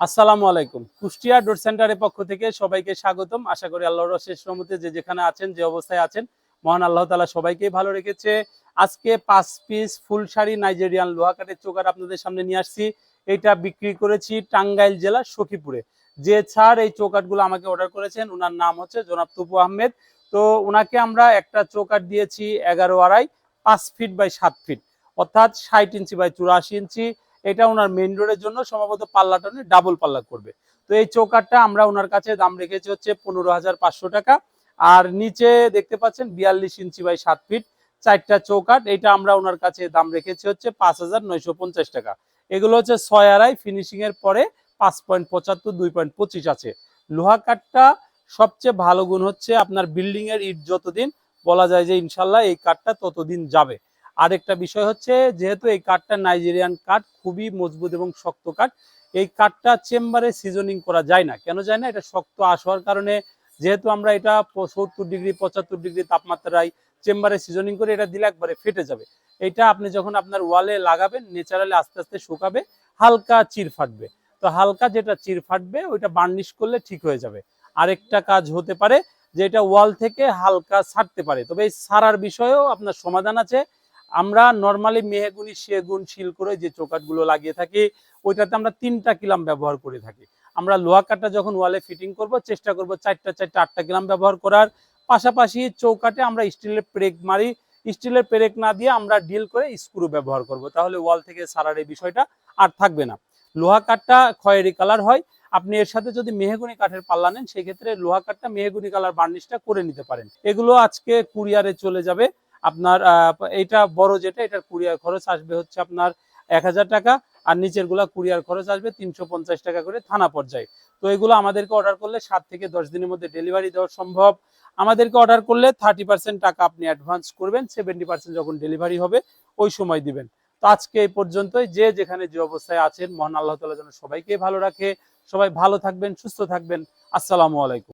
আসসালামু আলাইকুম। কুষ্টিয়া ডোর সেন্টারের পক্ষ থেকে সবাইকে স্বাগতম। আশা করি আল্লাহর শেষ রহমতে যে যেখানে আছেন, যে অবস্থায় আছেন, মহান আল্লাহ তালা সবাইকেই ভালো রেখেছে। আজকে পাঁচ পিস ফুল শাড়ি নাইজেরিয়ান লোহা কাঠের চোকার আপনাদের সামনে নিয়ে আসছি। এটা বিক্রি করেছি টাঙ্গাইল জেলা সখীপুরে। যে ছাড় এই চৌকাটগুলো আমাকে অর্ডার করেছেন ওনার নাম হচ্ছে জনাব তুপু আহমেদ। তো ওনাকে আমরা একটা চৌকাট দিয়েছি এগারো আড়াই, পাঁচ ফিট বাই সাত ফিট অর্থাৎ ষাট ইঞ্চি বাই চুরাশি ইঞ্চি এটা ওনার মেন রোডের জন্য সম্ভবত পাল্লা টনে ডাবল পাল্লা করবে। তো এই চৌকাটটা আমরা ওনার কাছে দাম রেখেছি হচ্ছে পনেরো হাজার পাঁচশো টাকা। আর নিচে দেখতে পাচ্ছেন বিয়াল্লিশ ইঞ্চি বাই সাত ফিট, চারটা চৌকাট এটা আমরা ওনার কাছে দাম রেখেছি হচ্ছে পাঁচ হাজার নয়শো পঞ্চাশ টাকা। এগুলো হচ্ছে ছয় আড়াই ফিনিশিং এর পরে পাঁচ পয়েন্ট পঁচাত্তর, দুই পয়েন্ট পঁচিশ আছে। লোহা কাঠটা সবচেয়ে ভালো গুণ হচ্ছে আপনার বিল্ডিং এর ইট যতদিন, বলা যায় যে ইনশাল্লাহ এই কাঠটা ততদিন যাবে। আরেকটা বিষয় হচ্ছে, যেহেতু এই কাঠটা নাইজেরিয়ান কাঠ, খুবই মজবুত এবং শক্ত কাঠ, এই কাঠটা চেম্বারে সিজনিং করা যায় না। কেন যায় না? এটা শক্ত আসবার কারণে, যেহেতু আমরা এটা সত্তর ডিগ্রি, পঁচাত্তর ডিগ্রি তাপমাত্রায় চেম্বারে সিজনিং করে এটা দিলে একবারে ফেটে যাবে। এটা আপনি যখন আপনার ওয়ালে লাগাবেন, ন্যাচারালি আস্তে আস্তে শুকাবে, হালকা চির ফাটবে। তো হালকা যেটা চির ফাটবে, ওইটা বার্নিশ করলে ঠিক হয়ে যাবে। আরেকটা কাজ হতে পারে যে, এটা ওয়াল থেকে হালকা ছাড়তে পারে। তবে এই সারার বিষয়েও আপনার সমাধান আছে। আমরা নর্মালি মেহেগুনি, সেগুন, শিল করে যে চৌকাটগুলো লাগিয়ে থাকি, ওইটাতে আমরা তিনটা কিলাম ব্যবহার করে থাকি। আমরা লোহা কাঠটা যখন ওয়ালে ফিটিং করব, চেষ্টা করব চারটা চারটা, আটটা কিলাম ব্যবহার করার। পাশাপাশি চৌকাটে আমরা স্টিলের প্রেক মারি। স্টিলের প্রেক না দিয়ে আমরা ডিল করে স্ক্রু ব্যবহার করব। তাহলে ওয়াল থেকে সারার এই বিষয়টা আর থাকবে না। লোহা কাঠটা খয়েরি কালার হয়। আপনি এর সাথে যদি মেহেগুনি কাঠের পাল্লা নেন, সেক্ষেত্রে লোহা কাঠটা মেহেগুনি কালার বার্নিশটা করে নিতে পারেন। এগুলো আজকে কুরিয়ারে চলে যাবে। আপনার এটা বড় যেটা, এটার কুরিয়ার খরচ আসবে হচ্ছে আপনার এক হাজার টাকা, আর নিচেরগুলা কুরিয়ার খরচ আসবে তিনশো পঞ্চাশ টাকা করে থানা পর্যায়ে। তো এগুলো আমাদেরকে অর্ডার করলে সাত থেকে দশ দিনের মধ্যে ডেলিভারি দেওয়া সম্ভব। আমাদেরকে অর্ডার করলে থার্টি পার্সেন্ট টাকা আপনি অ্যাডভান্স করবেন সেভেন্টি পার্সেন্ট যখন ডেলিভারি হবে, ওই সময় দিবেন। তো আজকে এই পর্যন্তই। যে যেখানে যে অবস্থায় আছেন, মহান আল্লাহ তালা যেন সবাইকে ভালো রাখে। সবাই ভালো থাকবেন, সুস্থ থাকবেন। আসসালামু আলাইকুম।